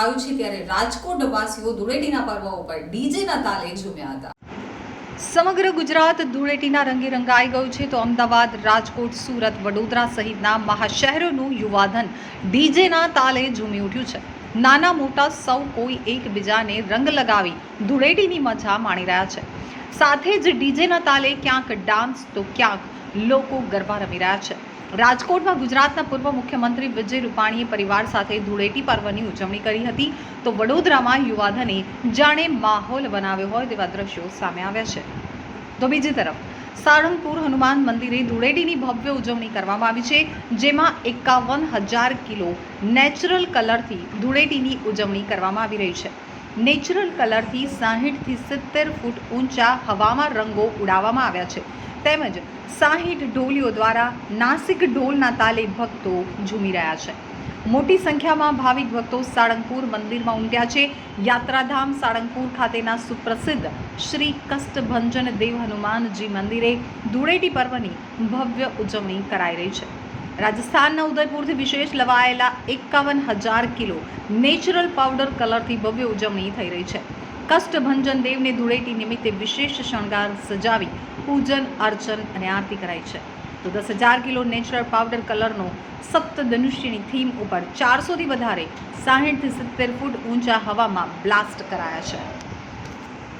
આવ્યું છે ત્યારે રાજકોટ વાસીઓ ધૂળેટીના પર્વ ઉપર ડીજેના તાલે ઝૂમ્યા હતા. સમગ્ર ગુજરાત ધૂળેટીના રંગે રંગાઈ ગયું છે તો અમદાવાદ, રાજકોટ, સુરત, વડોદરા સહિતના મહાશહેરોનું યુવાધન ડીજેના તાલે ઝૂમી ઉઠ્યું છે. નાના મોટા સૌ કોઈ એકબીજાને રંગ લગાવી ધૂળેટીની મજા માણી રહ્યા છે. સાથે જ ડીજેના તાલે ક્યાંક ડાન્સ તો ક્યાંક લોકો ગરબા રમી રહ્યા છે. રાજકોટમાં ગુજરાતના પૂર્વ મુખ્યમંત્રી વિજય રૂપાણીએ પરિવાર સાથે ધૂળેટી પર્વની ઉજવણી કરી હતી. તો વડોદરામાં યુવાધને જાણે માહોલ બનાવ્યો હોય તેવા દ્રશ્યો સામે આવ્યા છે. તો બીજી તરફ, સાળંગપુર હનુમાન મંદિરે ધૂળેટીની ભવ્ય ઉજવણી કરવામાં આવી છે, જેમાં એકાવન હજાર કિલો નેચરલ કલરથી ધૂળેટીની ઉજવણી કરવામાં આવી રહી છે. નેચરલ કલરથી સાહીઠથી સિત્તેર ફૂટ ઊંચા હવામાં રંગો ઉડાવવામાં આવ્યા છે. તેમજ સાહીઠ ઢોલીઓ દ્વારા નાસિક ઢોલના તાલે ભક્તો ઝૂમી રહ્યા છે. મોટી સંખ્યામાં ભાવિક ભક્તો સાળંગપુર મંદિરમાં ઉમટ્યા છે. યાત્રાધામ સાળંગપુર ખાતેના સુપ્રસિદ્ધ શ્રી કષ્ટભંજન દેવ હનુમાનજી મંદિરે ધૂળેટી પર્વની ભવ્ય ઉજવણી કરાઈ રહી છે. રાજસ્થાનના ઉદયપુરથી વિશેષ લવાયેલા એકાવન હજાર કિલો નેચરલ પાવડર કલરથી ભવ્ય ઉજવણી થઈ રહી છે. કષ્ટભંજન દેવને ધૂળેટી નિમિત્તે વિશેષ શણગાર સજાવી પૂજન, અર્ચન અને આરતી કરાઈ છે. તો દસ હજાર કિલો નેચરલ પાવડર કલરનો સપ્તધનુષ્યની થીમ ઉપર ચારસોથી વધારે સાહીઠથી સિત્તેર ફૂટ ઊંચા હવામાં બ્લાસ્ટ કરાયા છે.